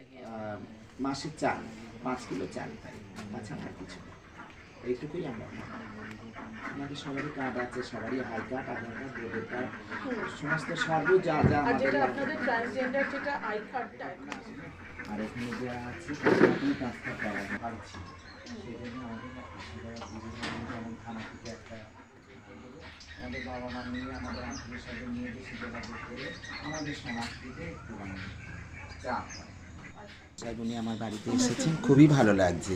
আহ, মাসে চাল পাঁচ কিলো চাল পাই তাছাড়া আর কিছু এইটুকুই আমরা আমাদের সবারই কার্ড আছে সবারই high card Aadhaar card voter card সমস্ত সর্ব যা যা আর আমাদের যেটা লাগে। আপনাদের ট্রান্সজেন্ডার যেটা আই কার্ডটা আর এখানে যা আছে ট্রান্সফার করা পারছি সেই জন্য আমাদের যেমন থানা থেকে একটা আমাদের বাবা মা নিয়ে আমাদের আত্মীয় স্বজন নিয়ে বেশি যোগাযোগ করে আমাদের সমাজ থেকে একটু মানে চাপ হয়। উনি আমার বাড়িতে এসেছেন খুবই ভালো লাগছে।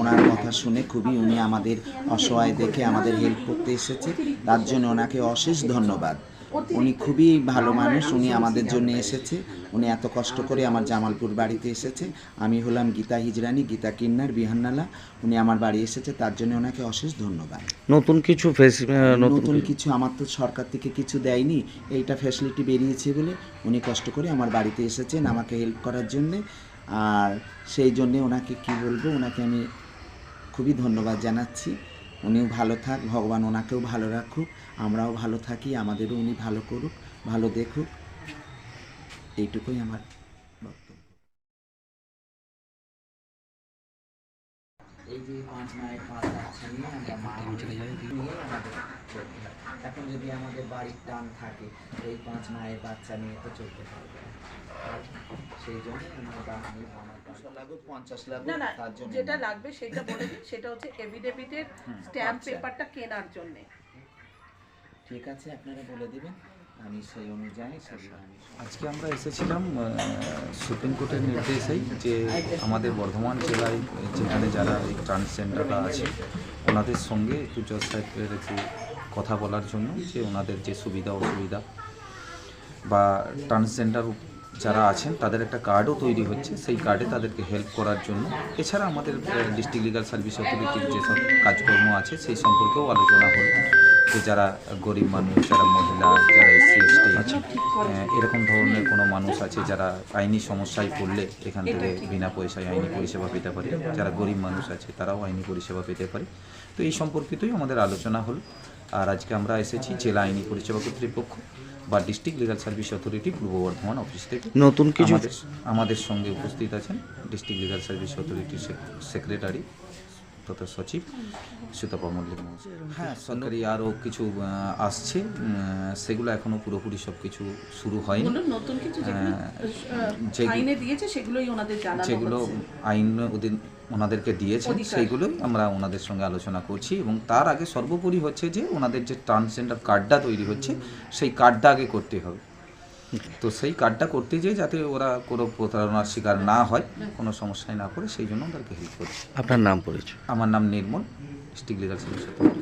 ওনার কথা শুনে খুবই উনি আমাদের অসহায় দেখে আমাদের হেল্প করতে এসেছে। তার জন্য ওনাকে অশেষ ধন্যবাদ। উনি খুবই ভালো মানুষ উনি আমাদের জন্য এসেছে। উনি এত কষ্ট করে আমার জামালপুর বাড়িতে এসেছে। আমি হলাম গীতা হিজরানি গীতা কিন্নার বিহান্নালা। উনি আমার বাড়ি এসেছে তার জন্য ওনাকে অশেষ ধন্যবাদ। নতুন কিছু নতুন নতুন কিছু আমার তো সরকার থেকে কিছু দেয়নি। এইটা ফ্যাসিলিটি বেরিয়েছে বলে উনি কষ্ট করে আমার বাড়িতে এসেছেন আমাকে হেল্প করার জন্যে। আর সেই জন্যে ওনাকে কি বলব ওনাকে আমি খুবই ধন্যবাদ জানাচ্ছি। উনিও ভালো থাক ভগবান ওনাকেও ভালো রাখুক আমরাও ভালো থাকি আমাদেরও উনি ভালো করুক ভালো দেখুক। এইটুকুই আমার বক্তব্য। এই যে পাঁচ মায়ের পাঁচ বাচ্চা এখন যদি আমাদের বাড়ির টান থাকে এই পাঁচ মায়ের বাচ্চা নিয়ে তো চলতে পারবে সেই জন্য। যেটা লাগবে সেটা বলে দিন সেটা হচ্ছে এভিডেভিটের স্ট্যাম্প আচ্ছা। পেপারটা কেনার জন্য। ঠিক আছে আপনারা বলে দিবেন আমি সেই অনুযায়ী আমি আজকে আমরা এসেছিলাম সুপ্রিম কোর্টের নির্দেশেই যে আমাদের বর্ধমান জেলায় যেখানে যারা এই ট্রান্সজেন্ডাররা আছে ওনাদের সঙ্গে একটু জজ সাহেবের একটু কথা বলার জন্য যে ওনাদের যে সুবিধা, অসুবিধা বা ট্রান্সজেন্ডার যারা আছেন, তাদের একটা কার্ডও তৈরি হচ্ছে। সেই কার্ডে তাদেরকে হেল্প করার জন্য। এছাড়া আমাদের ডিস্ট্রিক্ট লিগাল সার্ভিস অথরিটির যেসব কাজকর্ম আছে, সেই সম্পর্কেও আলোচনা হলো। যে যারা গরিব মানুষ যারা মহিলা যারা এসসি এসটি এরকম ধরনের কোনো মানুষ আছে যারা আইনি সমস্যায় পড়লে এখান থেকে বিনা পয়সায় আইনি পরিষেবা পেতে পারে। যারা গরিব মানুষ আছে তারাও আইনি পরিষেবা পেতে পারে। তো এই সম্পর্কিতই আমাদের আলোচনা হলো। আর আজকে আমরা এসেছি জেলা আইনি পরিষেবা কর্তৃপক্ষ বা ডিস্ট্রিক্ট লিগাল সার্ভিস অথরিটি পূর্ব বর্ধমান অফিস থেকে। নতুন কিছু? আমাদের আমাদের সঙ্গে উপস্থিত আছেন ডিস্ট্রিক্ট লিগাল সার্ভিস অথরিটির সেক্রেটারি তথা সচিব সুতপা মল্লিক মহাশয় হ্যাঁ সরকারি আরও কিছু আসছে। সেগুলো এখনও পুরোপুরি সব কিছু শুরু হয়নি। নতুন কিছু আইনে দিয়েছে সেগুলোই ওনাদের যেগুলো আইন ওদের ওনাদেরকে দিয়েছে। সেইগুলোই আমরা ওনাদের সঙ্গে আলোচনা করছি এবং তার আগে সর্বোপরি হচ্ছে যে ওনাদের যে ট্রান্সজেন্ডার কার্ডটা তৈরি হচ্ছে সেই কার্ডটা আগে করতে হবে। তো সেই কার্ডটা করতে যেয়ে যাতে ওরা কোনো প্রতারণার শিকার না হয় কোনো সমস্যায় না পড়ে সেই জন্য ওদেরকে হেল্প করছি আপনার নাম পড়েছে আমার নাম Nirmal district legal service authority